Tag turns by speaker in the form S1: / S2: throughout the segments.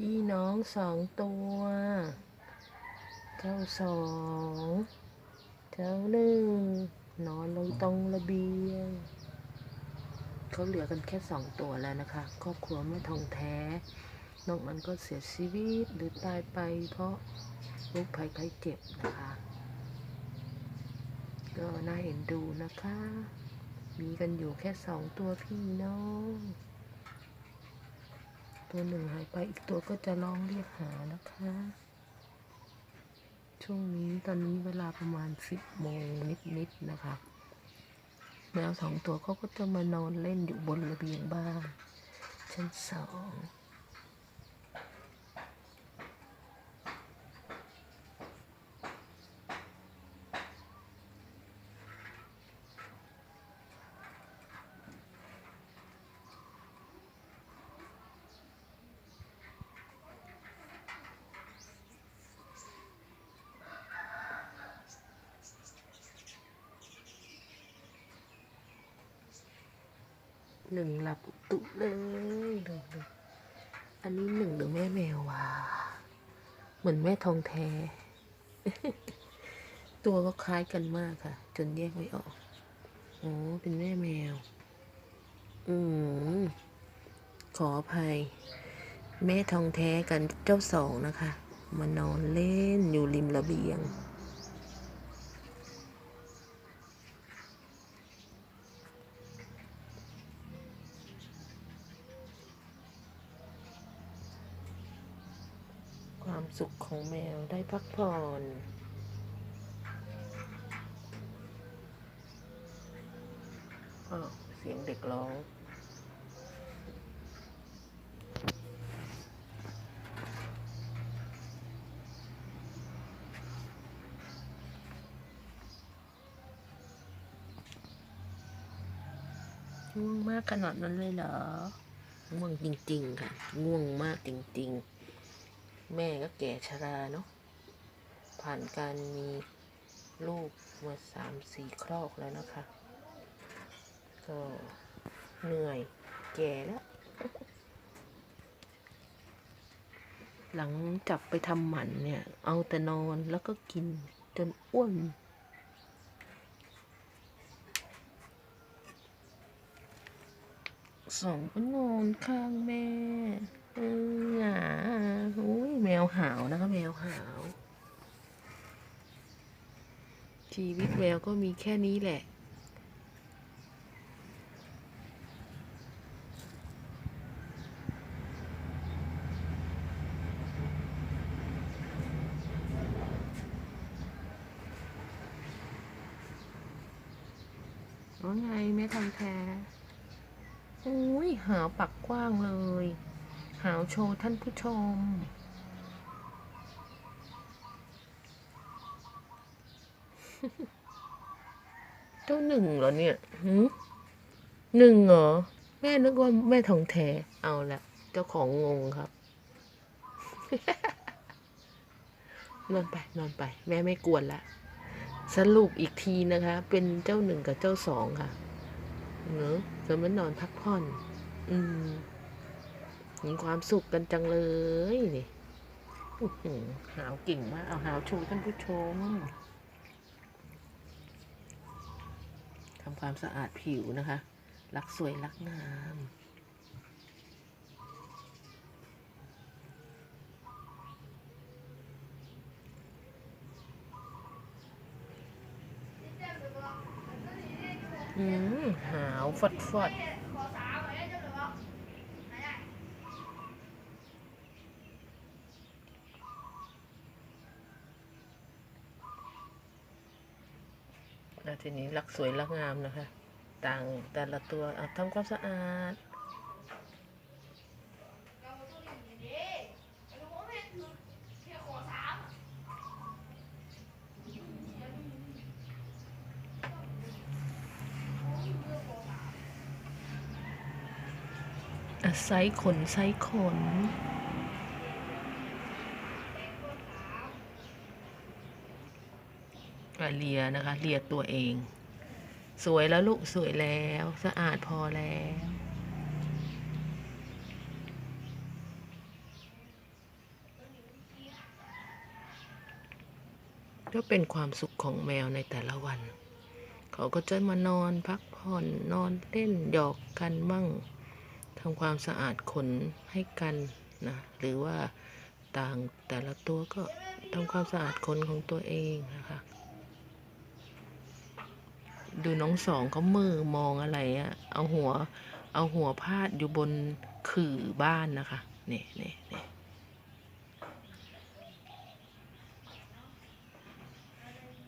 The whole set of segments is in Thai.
S1: พี่น้องสองตัว เจ้าสอง เจ้าหนึ่งนอนลงตรงระเบียงเขาเหลือกันแค่สองตัวแล้วนะคะครอบครัวแม่ทองแท้นอกนั้นก็เสียชีวิตหรือตายไปเพราะโรคภัยไข้เจ็บนะคะ ก็น่าเห็นดูนะคะ มีกันอยู่แค่สองตัวพี่น้อง ตัวหนึ่งหายไปอีกตัวก็จะร้องเรียกหานะคะ ช่วงนี้ตอนนี้เวลาประมาณสิบโมงนิดๆนะคะ แมวสองตัวเขาก็จะมานอนเล่นอยู่บนระเบียงบ้านชั้นสอง หนึ่งหลับตุเลยหนึ่งอันนี้หนึ่งหรือแม่แมววะเหมือนแม่ทองแท้ ตัวก็คล้ายกันมากค่ะ จนแยกไม่ออกโอ้เป็นแม่แมว อืมขออภัย แม่ทองแท้กันเจ้าสองนะคะ มานอนเล่นอยู่ริมระเบียง ความสุขของแมวได้พักผ่อนอ้าวเสียงเด็กร้องง่วงมากขนาดนั้นเลยเหรอ ง่วงจริง ๆ ค่ะ ง่วงมากจริง ๆ แม่ก็แก่ชราเนาะผ่านการมีลูกมาสามสี่ครอกแล้วนะคะ ก็เหนื่อยแก่แล้ว หลังจับไปทำหมันเนี่ย เอาแต่นอนแล้วก็กินจนอ้วนสองก็นอนข้างแม่ หงาอุ้ยแมวหาวนะคะแมวหาว ชีวิตแมวก็มีแค่นี้แหละว่าไงแม่ทำแท้อุ้ยหาปักกว้างเลย หาวโชว์ท่านผู้ชม เจ้าหนึ่งเหรอเนี่ยหืมหนึ่งเหรอ แม่นึกว่าแม่ทองแท้เอาละเจ้าของงงครับ นอนไปนอนไป แม่ไม่กวนละสรุปอีกทีนะคะ เป็นเจ้าหนึ่งกับเจ้าสองค่ะเนอะจะมานอนพักผ่อน อืม มีความสุขกันจังเลยนี่อื้อหือหาวเก่งมากเอาหาวโชว์ท่านผู้ชมทำความสะอาดผิวนะคะ รักสวยรักงามอืมหาวฟดฟด ทีนี้รักสวยรักงามนะคะ ต่างแต่ละตัวเอาทำความสะอาด ไซส์ขน ไซส์ขนะเลียนะคะเลียตัวเอง สวยแล้วลูกสวยแล้วสะอาดพอแล้วก็เป็นความสุขของแมวในแต่ละวัน เขาก็จะมานอนพักผ่อนนอนเล่นหยอกกันบ้างทำความสะอาดขนให้กันนะหรือว่าต่างแต่ละตัวก็ทำความสะอาดขนของตัวเองนะคะ ดูน้องสองเขามือมองอะไรอะเอาหัว เอาหัวพาดอยู่บนขื่อบ้านนะคะนี่นี่นี่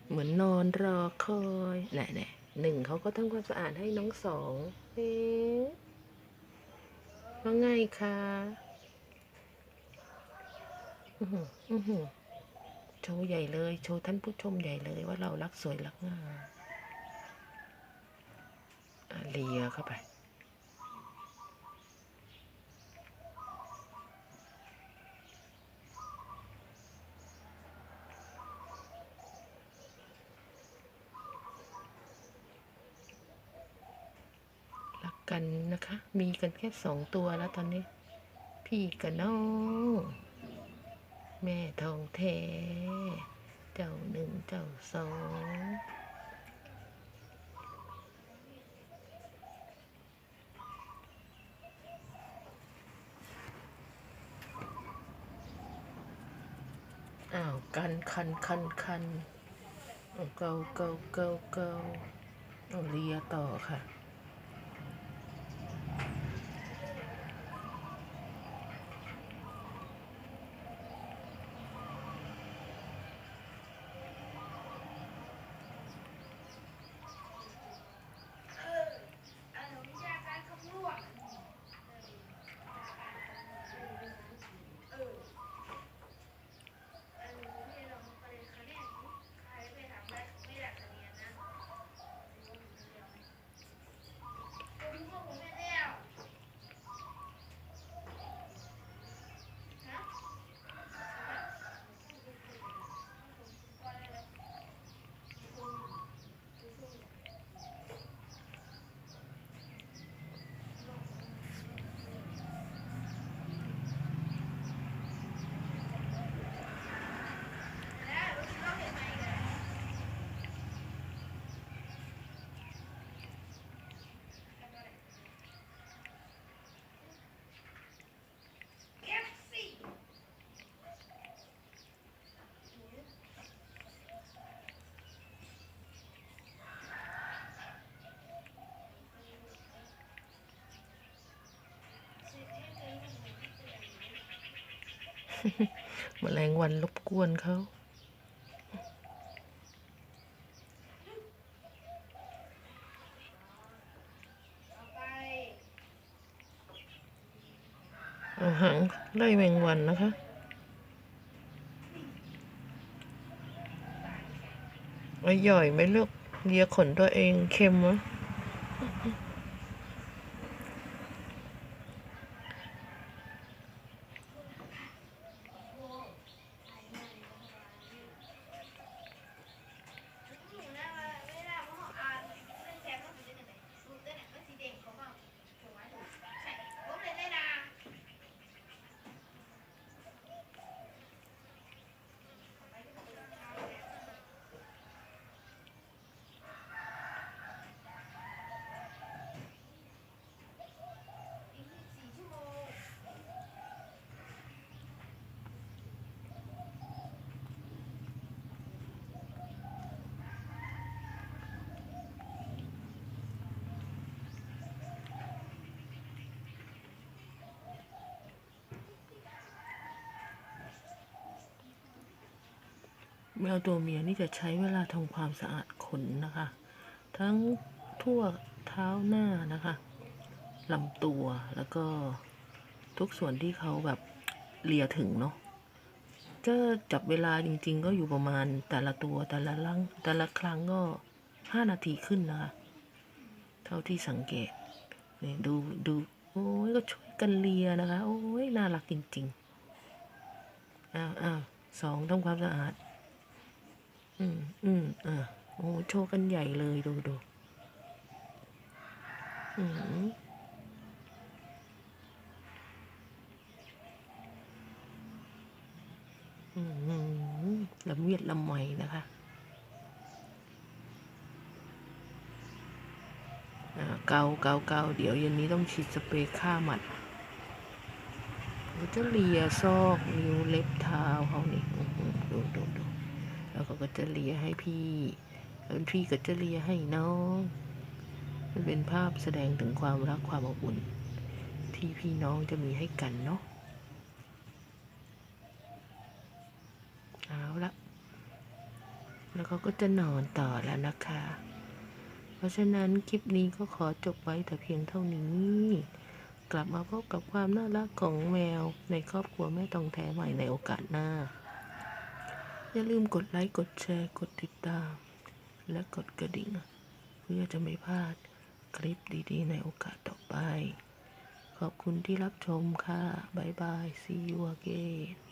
S1: เหมือนนอนรอคอยแหละเนี่หนึ่งเขาก็ทำความสะอาดให้น้องสองเอ๊ะว่าไงคะอือหืออือหือโชว์ใหญ่เลย โชว์ท่านผู้ชมใหญ่เลยว่าเรารักสวยรักงาม เลียเข้าไป รักกันนะคะ มีกันแค่สองตัวแล้วตอนนี้ พี่กับน้องแม่ทองแท้ เจ้าหนึ่งเจ้าสอง อ้าวกันคันคันคันเอาเกาเกาเกาเกาเอาเลียต่อค่ะ แมลงวันรบกวนเขาเอาหางไล่แมงวันนะคะอาย่อยไหมลูกเลียขนตัวเองเค็มวะ แมวตัวเมียนี่จะใช้เวลาทำความสะอาดขนนะคะ ทั้งทั่วเท้าหน้านะคะลำตัวแล้วก็ทุกส่วนที่เขาแบบเลียถึงเนาะจะจับเวลาจริง ๆ ก็อยู่ประมาณแต่ละตัวแต่ละลังแต่ละครั้งก็ห้านาทีขึ้นนะคะเท่าที่สังเกตนี่ดูดูโอ้ยก็ช่วยกันเลียนะคะ โอ้ยน่ารักจริง ๆ อ้าวอ้าวสองทำความสะอาด อืมอืมอะโอ้โชว์กันใหญ่เลยดูดูอืมอืมลำเวียดลำไหมนะคะอ่าเกาเกาเกาเดี๋ยวเย็นนี้ต้องฉีดสเปรย์ฆ่าหมัดจะเลียซอกนิ้วเล็บเท้าเขานี่ดูดูดู แล้วเขาก็จะเลียให้พี่แล้วพี่ก็จะเลียให้น้อง มันเป็นภาพแสดงถึงความรักความอบอุ่น ที่พี่น้องจะมีให้กันเนาะเอาละแล้วเขาก็จะนอนต่อแล้วนะคะ เพราะฉะนั้นคลิปนี้ก็ขอจบไว้แต่เพียงเท่านี้ กลับมาพบกับความน่ารักของแมวในครอบครัวแม่ตองแท้ใหม่ในโอกาสหน้า อย่าลืมกดไลค์ กดแชร์ กดติดตาม และกดกระดิ่ง เพื่อจะไม่พลาดคลิปดีๆ ในโอกาสต่อไป ขอบคุณที่รับชมค่ะ บ๊ายบาย see you again